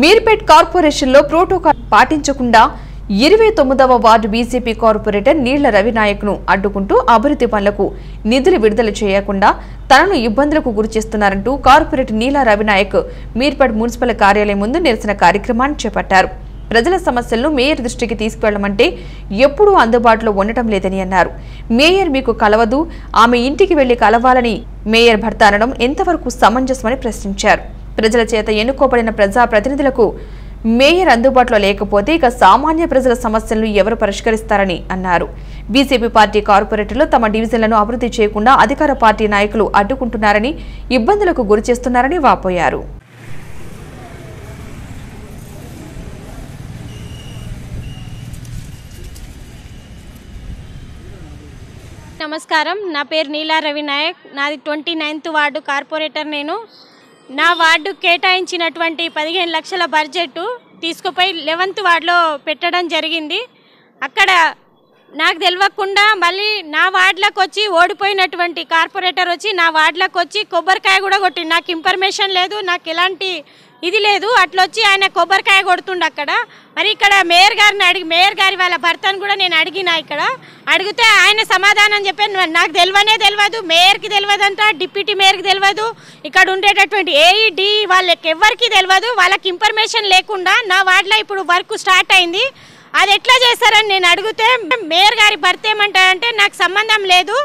మీర్పేట్ కార్పొరేషన్లో ప్రోటోకాల్ పాటించకుండా ఇరవై తొమ్మిదవ వార్డు బీజేపీ కార్పొరేటర్ నీళ్ళ రవినాయక్ను అడ్డుకుంటూ అభివృద్ధి పనులకు నిధులు విడుదల చేయకుండా తనను ఇబ్బందులకు గురిచేస్తున్నారంటూ కార్పొరేటర్ నీల రవినాయక్ మీర్పేట్ మున్సిపల్ కార్యాలయం ముందు నిరసన కార్యక్రమాన్ని చేపట్టారు. ప్రజల సమస్యలను మేయర్ దృష్టికి తీసుకువెళ్ళమంటే ఎప్పుడూ అందుబాటులో ఉండటం లేదని అన్నారు. మేయర్ మీకు కలవదు ఆమె ఇంటికి వెళ్ళి కలవాలని మేయర్ భర్త అనడం ఎంతవరకు సమంజసమని ప్రశ్నించారు. ప్రజల చేత ఎన్నుకోబడిన ప్రజా ప్రతినిధులకు మేయర్ అందుబాటులో లేకపోతే ఇక సామాన్య ప్రజల సమస్యలను ఎవరు పరిష్కరిస్తారని అన్నారు. బీజేపీ పార్టీ కార్పొరేటర్లు తమ డివిజన్లను అభివృద్ధి చేయకుండా అధికార పార్టీ నాయకులు అడ్డుకుంటున్నారని ఇబ్బందులకు గురిచేస్తున్నారని వాపోయారు. నమస్కారం. నా పేరు నీలా రవి నాయక్ నాది ట్వంటీ నైన్త్ వార్డు కార్పొరేటర్ నేను. నా వార్డు కేటాయించినటువంటి పదిహేను లక్షల బడ్జెట్ తీసుకుపోయి లెవెంత్ వార్డులో పెట్టడం జరిగింది. అక్కడ నాకు తెలియకుండా మళ్ళీ నా వార్డులకు వచ్చి ఓడిపోయినటువంటి కార్పొరేటర్ వచ్చి నా వార్డులకు వచ్చి కొబ్బరికాయ కూడా కొట్టి నాకు ఇన్ఫర్మేషన్ లేదు నాకు ఎలాంటి ఇది లేదు. అట్లొచ్చి ఆయన కొబ్బరికాయ కొడుతుండ అక్కడ. మరి ఇక్కడ మేయర్ గారిని అడిగి మేయర్ గారి వాళ్ళ భర్తను కూడా నేను అడిగిన ఇక్కడ. అడిగితే ఆయన సమాధానం చెప్పాను నాకు తెలియనే తెలియదు మేయర్కి అంట డిప్యూటీ మేయర్కి తెలియదు ఇక్కడ ఉండేటటువంటి ఏఈడి వాళ్ళకి ఎవరికి తెలియదు వాళ్ళకి ఇన్ఫర్మేషన్ లేకుండా నా వార్డులో ఇప్పుడు వర్క్ స్టార్ట్ అయింది. అది ఎట్లా చేస్తారని నేను అడిగితే మేయర్ గారి భర్త ఏమంటారంటే నాకు సంబంధం లేదు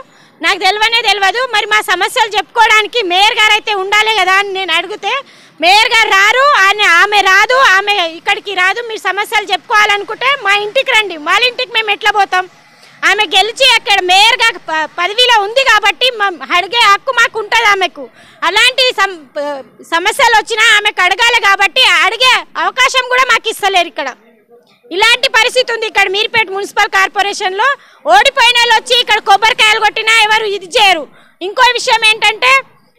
నాకు తెలియనే తెలియదు మరి మా సమస్యలు చెప్పుకోవడానికి మేయర్ గారు అయితే ఉండాలి కదా అని నేను అడిగితే మేయర్ గారు రారు ఆయన ఆమె రాదు ఆమె ఇక్కడికి రాదు మీరు సమస్యలు చెప్పుకోవాలనుకుంటే మా ఇంటికి రండి వాళ్ళ ఇంటికి మేము ఎట్లా పోతాం? ఆమె గెలిచి అక్కడ మేయర్గా పదవిలో ఉంది కాబట్టి అడిగే హక్కు మాకు ఉంటుంది ఆమెకు. అలాంటి సమస్యలు వచ్చినా ఆమెకు అడగాలి కాబట్టి అడిగే అవకాశం కూడా మాకు ఇస్తలేరు ఇక్కడ. ఇలాంటి పరిస్థితి ఉంది ఇక్కడ మీర్పేట మున్సిపల్ కార్పొరేషన్లో ఓడిపోయిన వాళ్ళు వచ్చి ఇక్కడ కొబ్బరికాయలు కొట్టినా ఎవరు ఇది చేయరు. ఇంకో విషయం ఏంటంటే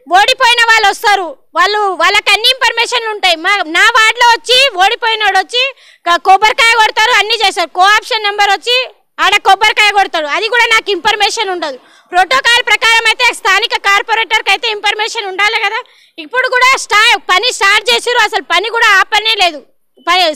ఓడిపోయిన వాళ్ళు వస్తారు. వాళ్ళు వాళ్ళకి అన్ని ఇన్ఫర్మేషన్లు ఉంటాయి. మా నా వార్డులో వచ్చి ఓడిపోయినోడు వచ్చి కొబ్బరికాయ కొడతారు అన్నీ చేస్తారు. కో ఆప్షన్ నెంబర్ వచ్చి ఆడ కొబ్బరికాయ కొడతాడు. అది కూడా నాకు ఇన్ఫర్మేషన్ ఉండదు. ప్రోటోకాల్ ప్రకారం అయితే స్థానిక కార్పొరేటర్కి అయితే ఇన్ఫర్మేషన్ ఉండాలి కదా. ఇప్పుడు కూడా స్టా పని స్టార్ట్ చేసారు అసలు పని కూడా ఆపనే లేదు.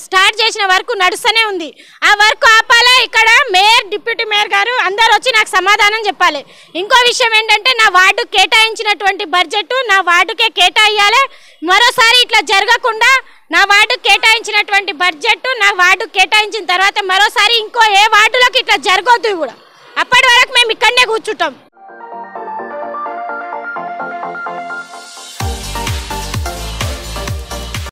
స్టార్ట్ చేసిన వర్క్ నడుస్తూనే ఉంది. ఆ వర్క్ ఆపాలా? ఇక్కడ మేయర్ డిప్యూటీ మేయర్ గారు అందరు వచ్చి నాకు సమాధానం చెప్పాలి. ఇంకో విషయం ఏంటంటే నా వార్డు కేటాయించినటువంటి బడ్జెట్ నా వార్డుకే కేటాయించాలి మరోసారి ఇట్లా జరగకుండా నా వార్డు కేటాయించినటువంటి బడ్జెట్ నా వార్డు కేటాయించిన తర్వాత మరోసారి ఇంకో ఏ వార్డులోకి ఇట్లా జరగొద్దు కూడా. అప్పటి వరకు మేము ఇక్కడనే కూర్చుంటాం.